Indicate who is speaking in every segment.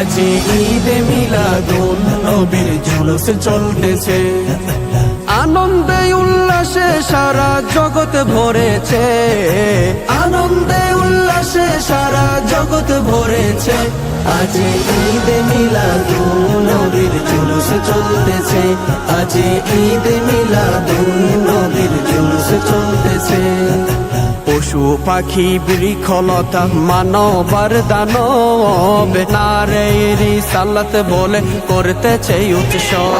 Speaker 1: আজ ঈদে মিলাদুন নবীর জুলুস চলতেছে। আনন্দে উল্লাসে সারা জগৎ ভরেছে। আনন্দে উল্লাসে সারা জগৎ ভরেছে। আজ ঈদে মিলাদুন নবীর জুলুস চলতেছে। আজ ঈদে মিলাদুন নবীর জুলুস চলতেছে। পশু পাখি বৃক্ষলতা মানবার দানব। নারেরি সালাত বলে করতেছে উৎসব।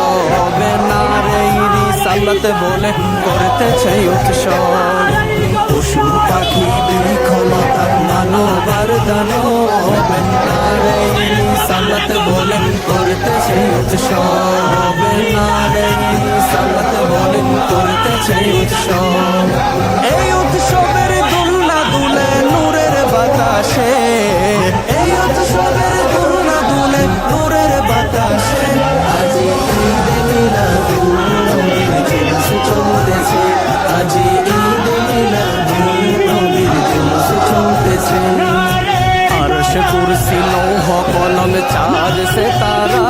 Speaker 1: নারেরি সালাত বলে করতেছে উৎসব। পশু পাখি বৃক্ষলতা মানবার দানব। নারেরি সালাত বলে করতেছে উৎসব। নারেরি সালাত বলে করতেছে উৎসব চলতেছে আরশ কুরসি লৌহ কলম চাঁদ সে তারা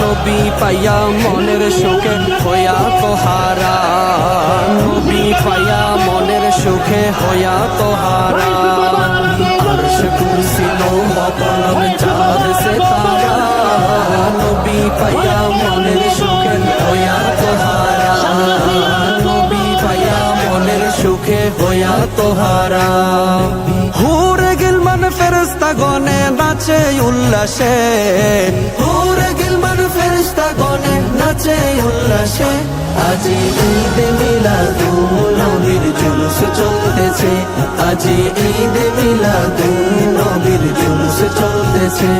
Speaker 1: নবী পাইয়া মনের সুখে হইয়া তোহারা। নবী পাইয়া মনের সুখে হইয়া তোহারা। আরশ কুরসি লৌহ কলম চাঁদ সে তারা নবী পাইয়া হইয়া তোহারা হুরে গিলমান ফেরস্তা গনে নাচে উল্লাসে হুরে গিলমান ফেরস্তা গনে নাচে উল্লাসে আজ ঈদে মিলাদুন নবীর জুলুস চলতেছে আজ ঈদে মিলাদুন নবীর জুলুস চলতেছে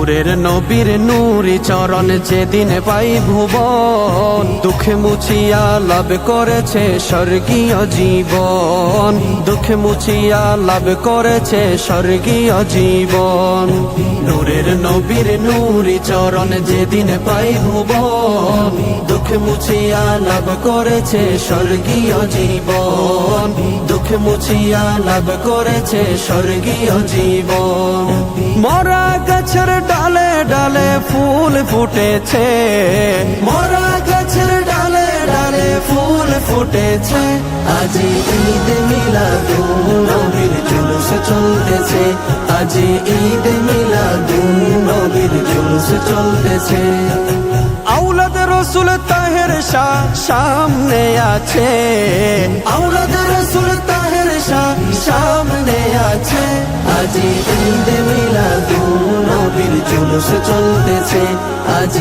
Speaker 1: নূরের নবীর নূরি চরণ যেদিন পাই ভুবন, দুঃখে মুছিয়া লাভ করেছে স্বর্গীয় জীবন। দুঃখে মুছিয়া লাভ করেছে স্বর্গীয় জীবন। নূরের নবীর নূরি চরণ যেদিন পাই ভুবন, দুঃখে মুছিয়া লাভ করেছে স্বর্গীয় জীবন। দুঃখে মুছিয়া লাভ করেছে স্বর্গীয় জীবন। ফুল ফুটেছে। মরা গাছের ডালে ডালে ফুল ফুটেছে। আজ ঈদ মিলাদুন নবীর জুলুস চলতেছে। আজ ঈদ মিলাদুন নবীর জুলুস চলতেছে। আউলাদ রসুল তাহের শাহ সামনে আছে। আউলাদ রসুল তাহের শাহ সামনে আছে। আজ ঈদ মিলাদুন নবীর জুলুস চলতেছে। আজ